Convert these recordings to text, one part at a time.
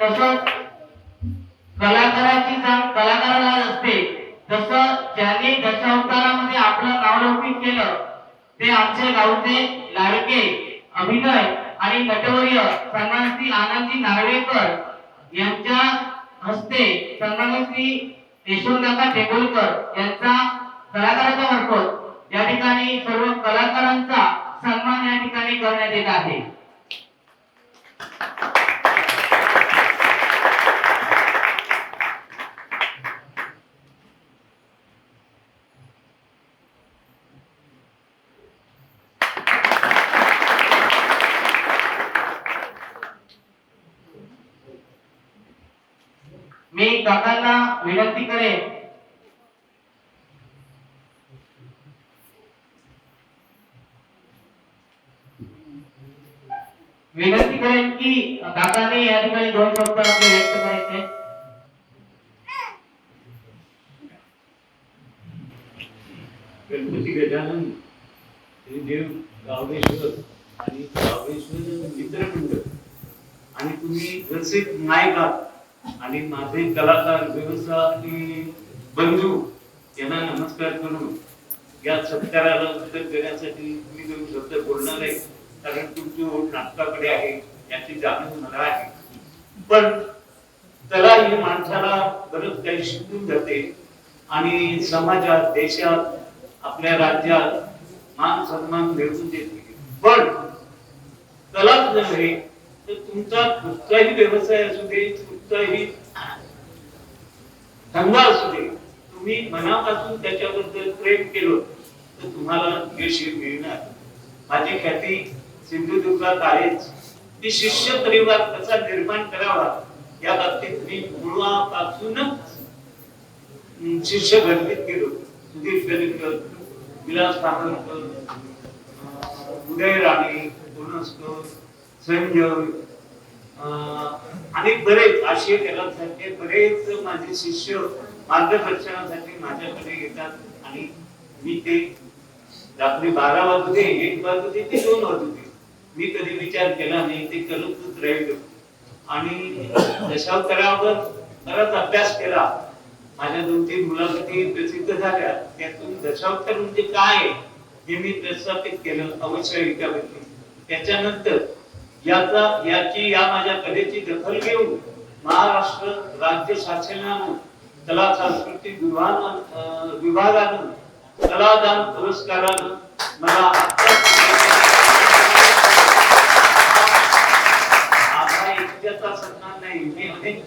कसं कलाकाराची जाण कलाकाराला असते. जसं ज्यांनी दशावतारामध्ये आपलं नावलौकिक केलं ते आमचे गावचे लाडके अभिनय आणि नटवर्य सन्मानश्री आनंदजी नार्वेकर यांच्या हस्ते सन्मानश्री श्री यशवंतकाका यांचा कलाकाराच्या मार्फत या ठिकाणी सर्व कलाकारांचा सन्मान या ठिकाणी करण्यात येत आहे. मी काकांना विनंती करेन. विनंती करेन की काकाने या ठिकाणी दोन शब्द आपले व्यक्त करायचे. गणपती गजानन हे देव गावेश्वर आणि गावेश्वर मित्रमंडळ. आणि तुम्ही जसे नायक आहात आणि माझे कलाकार व्यवसाय बंधू यांना नमस्कार करून या सत्काराला उत्तर देण्यासाठी मी दोन शब्द बोलणार आहे. कारण तुमची ओढ नाटकाकडे आहे याची जाणीव मला आहे. पण कला ही माणसाला बरंच काही शिकून जाते. आणि समाजात देशात आपल्या राज्यात मान सन्मान मिळवून देते. पण कलाच नव्हे तर तुमचा कुठचाही व्यवसाय असू दे कुठचाही धंदा असू दे तुम्ही मनापासून त्याच्याबद्दल प्रेम केलं तर तुम्हाला यश मिळणार. माझी ख्याती सिंधुदुर्गात आहेच. ती शिष्य परिवार कसा निर्माण करावा या बाबतीत मी मुळापासूनच शिष्य घडवीत गेलो. सुधीर गणकर विलास पाटणकर उदय राणे कोणस्कर संजय आणि बरेच आशिय सारखे बरेच माझे शिष्य मार्गदर्शनासाठी माझ्याकडे येतात. आणि मी ते रात्री बारा वाजते एक वाजते ते दोन वाजते मी कधी विचार केला नाही ते करतच राहिलो. आणि दशावतारावर बराच अभ्यास केला. माझ्या दोन तीन मुलाखती प्रसिद्ध झाल्या. त्यातून दशावतार म्हणजे काय आहे हे मी प्रस्थापित केलं अवश्य एकावरती त्याच्यानंतर याचा याची या माझ्या कलेची दखल घेऊन महाराष्ट्र राज्य शासनानं कला सांस्कृतिक विभाग विभागानं कलादान पुरस्कारानं मला एकट्याचा सन्मान नाही मी अनेक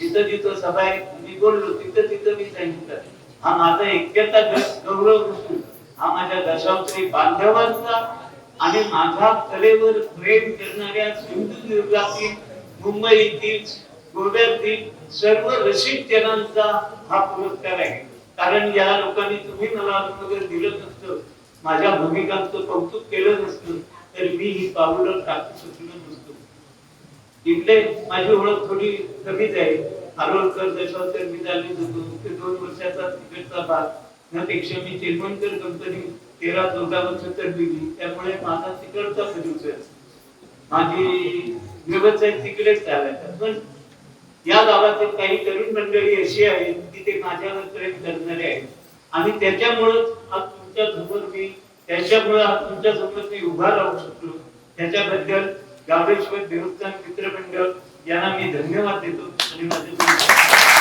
जिथं जिथं सभा मी बोललो तिथं तिथं मी सांगितलं. हा माझा एकट्याचा गौरव नसून हा माझ्या दशावतरी बांधवांचा आणि माझ्या कलेवर प्रेम करणाऱ्या सिंधुदुर्गातील मुंबईतील गोव्यातील सर्व रसिक जनांचा हा पुरस्कार आहे. कारण या लोकांनी तुम्ही मला वगैरे दिलं नसतं माझ्या भूमिकांचं कौतुक केलं नसतं तर मी ही पावलं टाकू शकलो नसतो. इकडे माझी ओळख थोडी कमीच आहे. आरोलकर दशावतर मी झाली होतो ते दोन वर्षाचा तिकडचा भाग. त्यापेक्षा मी चिरमणकर कंपनी तेरा चौदा वर्ष दिली. त्यामुळे माझा तिकडचा माझी व्यवसाय तिकडेच चालायचा. पण या गावातील काही तरुण मंडळी अशी आहेत की ते माझ्यावर प्रेम करणारे आहेत. आणि त्याच्यामुळेच आज तुमच्यासमोर मी त्याच्यामुळे आज तुमच्यासमोर मी उभा राहू शकलो त्याच्याबद्दल गावेश्वर देवस्थान मित्रमंडळ यांना मी धन्यवाद देतो. आणि माझे